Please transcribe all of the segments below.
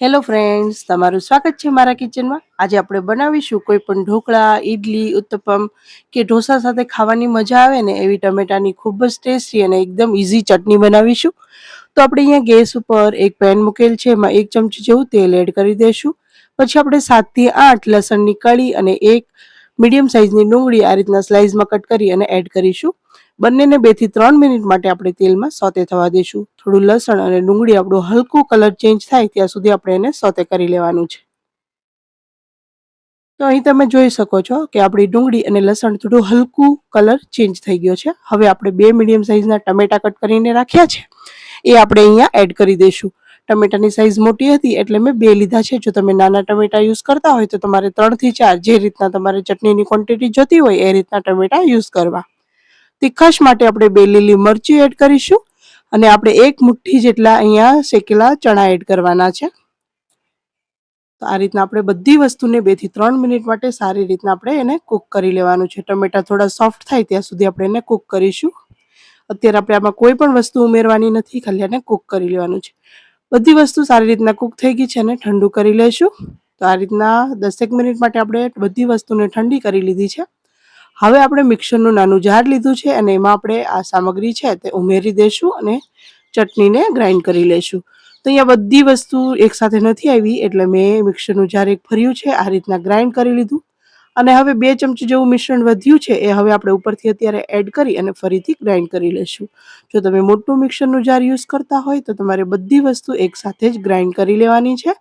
Hello friends તમારું સ્વાગત છે મારા કિચનમાં આજે આપણે બનાવીશું કોઈ પણ ઢોકળા, ઈડલી, ઉત્તપમ કે ઢોસા સાથે ખાવાની મજા આવે ને એવી ટમેટાની ખૂબ જ ટેસ્ટી અને એકદમ ઇઝી ચટણી બનાવીશું. તો આપણે અહીંયા ગેસ ઉપર એક પેન મૂકેલ છે. એમાં એક ચમચી જેવું તેલ એડ કરી દઈશું. પછી આપણે સાતથી આઠ લસણની કળી અને એક મીડિયમ સાઇઝની ડુંગળી આ રીતના સ્લાઇસમાં કટ કરી અને એડ કરીશું. બંનેને બેથી ત્રણ મિનિટ માટે આપણે તેલમાં સોતે થવા દઈશું થોડું લસણ અને ડુંગળી આપણું હલકું કલર ચેન્જ થાય ત્યાં સુધી આપણે એને સોતે કરી લેવાનું છે. તો અહીં તમે જોઈ શકો છો કે આપણી ડુંગળી અને લસણ થોડું હલકું કલર ચેન્જ થઈ ગયો છે. હવે આપણે બે મીડિયમ સાઇઝના ટમેટા કટ કરીને રાખ્યા છે. એ આપણે અહીંયા એડ કરી દઈશું ટમેટાની સાઇઝ મોટી હતી એટલે મેં બે લીધા છે. જો તમે નાના ટમેટા યુઝ કરતા હોય તો તમારે ત્રણથી ચાર જે રીતના તમારે ચટણીની ક્વોન્ટિટી જોતી હોય એ રીતના ટમેટા યુઝ કરવા. તીખાશ માટે આપણે બે લીલી મરચી એડ કરીશું અને આપણે એક મુઠ્ઠી જેટલા અહીંયા શેકેલા ચણા એડ કરવાના છે. તો આ રીતના આપણે બધી વસ્તુને બેથી ત્રણ મિનિટ માટે સારી રીતના આપણે એને કૂક કરી લેવાનું છે. ટમેટા થોડા સોફ્ટ થાય ત્યાં સુધી આપણે એને કૂક કરીશું. અત્યારે આપણે આમાં કોઈ પણ વસ્તુ ઉમેરવાની નથી, ખાલી એને કૂક કરી લેવાનું છે. બધી વસ્તુ સારી રીતના કૂક થઈ ગઈ છે અને ઠંડુ કરી લેશું. તો આ રીતના દસેક મિનિટ માટે આપણે બધી વસ્તુને ઠંડી કરી લીધી છે. હવે આપણે મિક્સરનું નાનું જાર લીધું છે અને એમાં આપણે આ સામગ્રી છે તે ઉમેરી દઈશું અને ચટણીને ગ્રાઇન્ડ કરી લઈશું તો અહીંયા બધી વસ્તુ એકસાથે નથી આવી, એટલે મેં મિક્સરનું જાર એક ફર્યું છે, આ રીતના ગ્રાઇન્ડ કરી લીધું. અને હવે બે ચમચી જેવું મિશ્રણ વધ્યું છે, એ હવે આપણે ઉપરથી અત્યારે એડ કરી અને ફરીથી ગ્રાઇન્ડ કરી લઈશું જો તમે મોટું મિક્સરનું જાર યુઝ કરતા હોય તો તમારે બધી વસ્તુ એકસાથે જ ગ્રાઇન્ડ કરી લેવાની છે.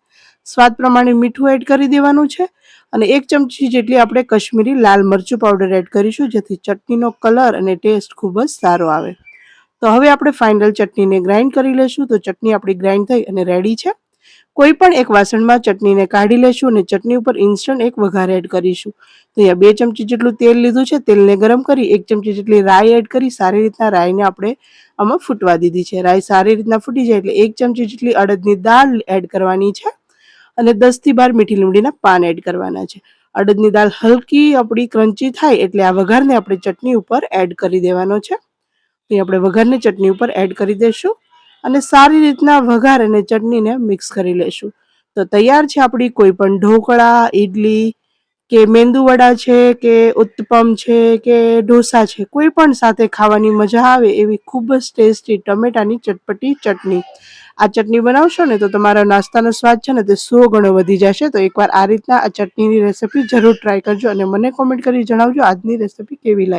સ્વાદ પ્રમાણે મીઠું એડ કરી દેવાનું છે. અને એક ચમચી જેટલી આપણે કશ્મીરી લાલ મરચું પાવડર એડ કરીશું, જેથી ચટણીનો કલર અને ટેસ્ટ ખૂબ જ સારો આવે. તો હવે આપણે ફાઇનલ ચટણીને ગ્રાઇન્ડ કરી લઈશું. તો ચટણી આપણી ગ્રાઇન્ડ થઈ અને રેડી છે. કોઈ પણ એક વાસણમાં ચટણીને કાઢી લેશું અને ચટણી ઉપર ઇન્સ્ટન્ટ એક વઘાર એડ કરીશું. તો અહીંયા બે ચમચી જેટલું તેલ લીધું છે. તેલને ગરમ કરી એક ચમચી જેટલી રાઈ એડ કરી. સારી રીતના રાઈને આપણે આમાં ફૂટવા દીધી છે. રાઈ સારી રીતના ફૂટી જાય એટલે એક ચમચી જેટલી અડદની દાળ એડ કરવાની છે. અને દસથી બાર મીઠી લીમડીના પાન એડ કરવાના છે. અડદની દાળ હલકી, આપણી ક્રંચી થાય એટલે આ વઘારને આપણે ચટણી ઉપર એડ કરી દેવાનો છે. તો આપણે વઘારને ચટણી ઉપર એડ કરી દઈશું અને સારી રીતના વઘાર અને ચટણીને મિક્સ કરી લેશું. તો તૈયાર છે આપણી કોઈ પણ ઢોકળા, ઈડલી કે મેંદુવડા છે, કે ઉત્તપમ છે, કે ઢોસા છે, કોઈ પણ સાથે ખાવાની મજા આવે એવી ખૂબ જ ટેસ્ટી ટમેટાની ચટપટી ચટણી. આ ચટણી બનાવશો ને તો તમારા નાસ્તાનો સ્વાદ છે ને તે સો ગણો વધી જશે. તો એકવાર આ રીતના આ ચટણીની રેસીપી જરૂર ટ્રાય કરજો અને મને કોમેન્ટ કરી જણાવજો આજની રેસીપી કેવી લાગી.